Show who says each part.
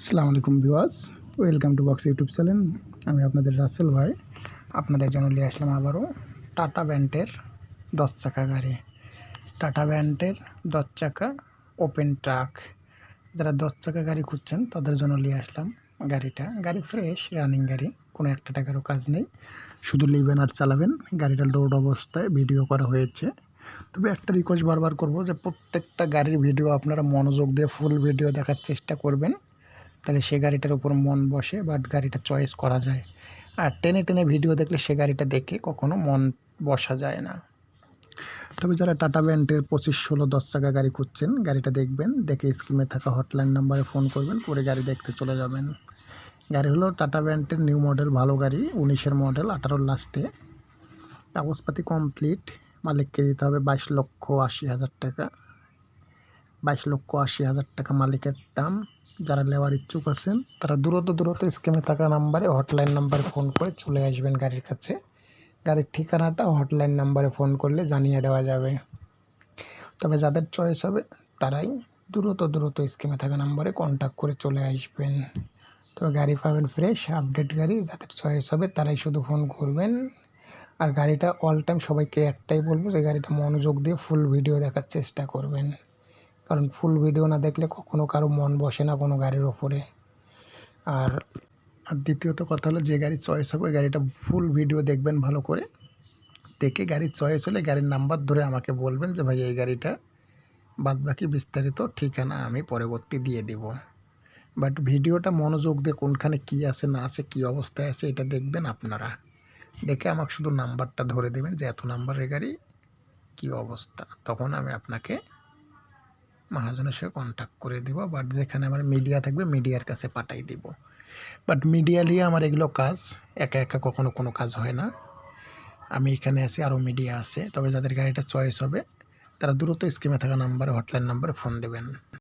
Speaker 1: আসসালামু আলাইকুম viewers, welcome to Box YouTube channel. আমি আপনাদের রাসেল ভাই, আপনাদের জন্য নিয়ে আসলাম আবারও টাটা ব্যান্ডের দশ চাকা গাড়ি। টাটা ব্যান্ডের দশ চাকা ওপেন ট্রাক। যারা দশ চাকা গাড়ি খুঁজছেন, তাদের জন্য নিয়ে আসলাম গাড়িটা। গাড়ি ফ্রেশ, রানিং গাড়ি, কোনো একটা টাকারও কাজ নেই। শুধু নেবেন আর চালাবেন। গাড়িটা লোড অবস্থায় ভিডিও করা হয়েছে। তবে একটা রিকোয়েস্ট বারবার করব যে প্রত্যেকটা গাড়ির ভিডিও আপনারা মনোযোগ দিয়ে ফুল ভিডিও দেখার চেষ্টা করবেন। তাহলে সে গাড়িটার উপর মন বসে বাট গাড়িটা চয়েস করা যায়। আর টেনে টেনে ভিডিও দেখলে সে গাড়িটা দেখে কখনো মন বসা যায় না। তবে যারা টাটা ব্যান্ডের পঁচিশ, ষোলো, দশ চাকা গাড়ি খুঁজছেন, গাড়িটা দেখবেন, দেখে স্কিমে থাকা হটলাইন নাম্বারে ফোন করবেন পরে গাড়ি দেখতে চলে যাবেন। গাড়ি হলো টাটা ব্যান্ডের নিউ মডেল ভালো গাড়ি, উনিশের মডেল আঠারোর লাস্টে কাগজপাতি কমপ্লিট মালিককে দিতে হবে বাইশ লক্ষ আশি হাজার টাকা। বাইশ লক্ষ আশি হাজার টাকা মালিকের দাম। যারা নেওয়ার ইচ্ছুক আছেন, তারা দূরত দূরত স্কিমে থাকা নাম্বারে হটলাইন নাম্বারে ফোন করে চলে আসবেন গাড়ির কাছে। গাড়ির ঠিকানাটা হটলাইন নাম্বারে ফোন করলে জানিয়ে দেওয়া যাবে। তবে যাদের চয়েস হবে, তারাই দ্রুত দ্রুত স্কিমে থাকা নাম্বারে কন্ট্যাক্ট করে চলে আসবেন। তবে গাড়ি পাবেন ফ্রেশ আপডেট গাড়ি, যাদের চয়েস হবে, তারাই শুধু ফোন করবেন। আর গাড়িটা অল টাইম সবাইকে একটাই বলব যে, গাড়িটা মনোযোগ দিয়ে ফুল ভিডিও দেখার চেষ্টা করবেন। কারণ ফুল ভিডিও না দেখলে কখনো কারও মন বসে না কোনো গাড়ির ওপরে। আর আর দ্বিতীয়ত কথা হলো যে গাড়ি চয়েস হবে ওই গাড়িটা ফুল ভিডিও দেখবেন ভালো করে। দেখে গাড়ির চয়েস হলে গাড়ির নাম্বার ধরে আমাকে বলবেন যে, ভাই, এই গাড়িটা বাদ বাকি বিস্তারিত ঠিকানা আমি পরবর্তী দিয়ে দেব। বাট ভিডিওটা মনোযোগ দিয়ে কোনখানে কী আছে, না আছে, কী অবস্থায় আছে, এটা দেখবেন আপনারা। দেখে আমাকে শুধু নাম্বারটা ধরে দেবেন যে, এত নাম্বারের গাড়ি, কী অবস্থা? তখন আমি আপনাকে মহাজনের সঙ্গে কন্ট্যাক্ট করে দিব বাট যেখানে আমার মিডিয়া থাকবে মিডিয়ার কাছে পাঠাই দিব। বাট মিডিয়া নিয়ে আমার এগুলো কাজ, একা একা কখনো কোনো কাজ হয় না। আমি এখানে আছি আরও মিডিয়া আছে, তবে যাদের গাড়িটা চয়েস হবে, তারা দ্রুত স্কিমে থাকা নাম্বারে হটলাইন নাম্বারে ফোন দেবেন।